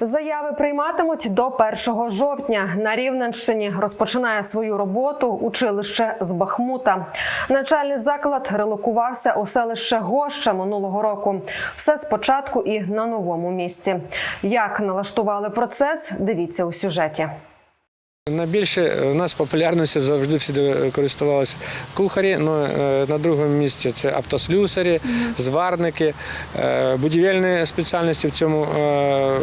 Заяви прийматимуть до 1 жовтня. На Рівненщині розпочинає свою роботу училище з Бахмута. Начальний заклад релокувався у селище Гоща минулого року. Все спочатку і на новому місці. Як налаштували процес, дивіться у сюжеті. Найбільше у нас популярністю завжди всі користувалися кухарі. Ну, е, на другому місці це автослюсарі, зварники. Е, Будівельні спеціальності в цьому е,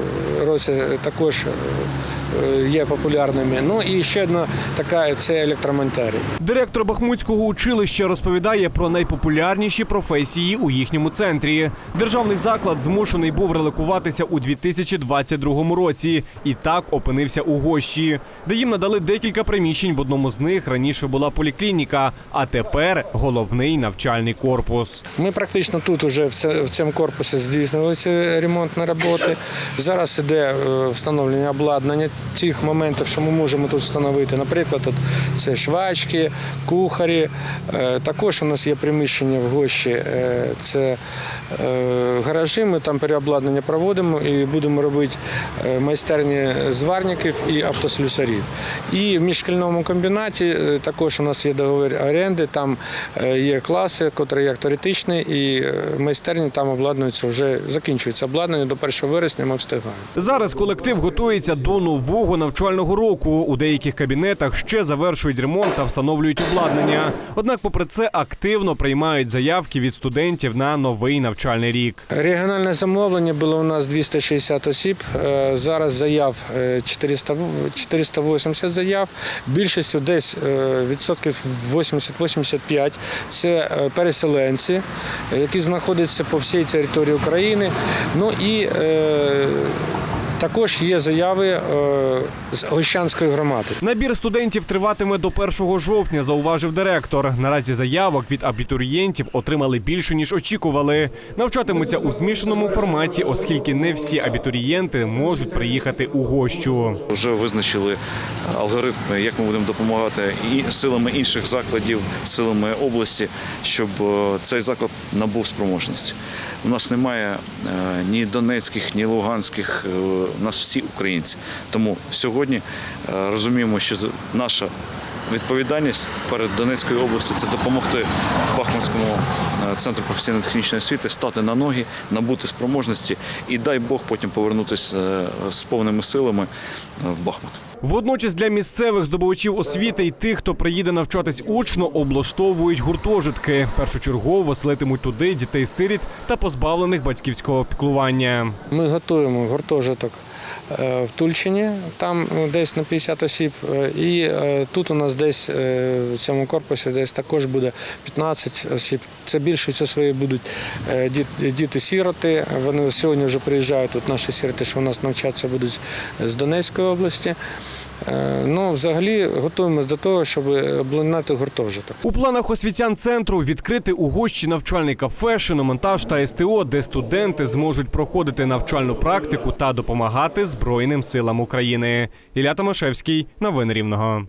році також е, є популярними. Ну і ще одна така це електромонтери. Директор Бахмутського училища розповідає про найпопулярніші професії у їхньому центрі. Державний заклад змушений був релокуватися у 2022 році і так опинився у Гощі, де їм надали декілька приміщень. В одному з них раніше була поліклініка, а тепер головний навчальний корпус. Ми практично тут уже в цьому корпусі здійснили ці ремонтні роботи. Зараз іде е, встановлення обладнання тих моментів, що ми можемо тут встановити. Наприклад, тут це швачки, кухарі. Е, Також у нас є приміщення в гощі. е, Це гаражі. Ми там переобладнання проводимо і будемо робити майстерні зварників і автослюсарів. І в міжшкільному комбінаті е, також у нас є договір оренди, там е, є класи, котрі як теоретичні, і е, майстерні там обладнуються вже закінчується обладнання. До 1 вересня ми встигаємо. Зараз колектив готується до нового навчального року. У деяких кабінетах ще завершують ремонт та встановлюють обладнання. Однак, попри це, активно приймають заявки від студентів на новий навчальний рік. Регіональне замовлення було у нас 260 осіб. Зараз заяв 408 80 заяв. Більшістю десь е, відсотків 80-85 це е, переселенці, які знаходяться по всій території України. Ну і е, також є заяви е, з Гощанської громади. Набір студентів триватиме до 1 жовтня, зауважив директор. Наразі заявок від абітурієнтів отримали більше ніж очікували. Навчатимуться у змішаному форматі, оскільки не всі абітурієнти можуть приїхати у гощу. Вже визначили алгоритми, як ми будемо допомагати і силами інших закладів, силами області, щоб е, цей заклад набув спроможності. У нас немає е, ні донецьких, ні луганських, нас всі українці. Тому сьогодні е, розуміємо, що наша відповідальність перед Донецькою областю це допомогти Бахмутському е, центру професійно-технічної освіти стати на ноги, набути спроможності і дай Бог потім повернутися е, з повними силами е, в Бахмут. Водночас для місцевих здобувачів освіти і тих, хто приїде навчатись очно, облаштовують гуртожитки. Першочергово селитимуть туди дітей сиріт та позбавлених батьківського піклування. Ми готуємо гуртожиток в Тульчині, там ну, десь на 50 осіб. е, І е, тут у нас десь е, в цьому корпусі десь також буде 15 осіб. Це більшість своє будуть е, діти-сіроти. Вони сьогодні вже приїжджають тут наші сіроти, що у нас навчатися будуть з Донецької області. Е, Ну, взагалі готуємося до того, щоб обладнати гуртожиток. У планах освітян центру відкрити у гощі навчальний кафе, шиномонтаж та СТО, де студенти зможуть проходити навчальну практику та допомагати Збройним силам України. Ілля Томашевський, новини Рівного.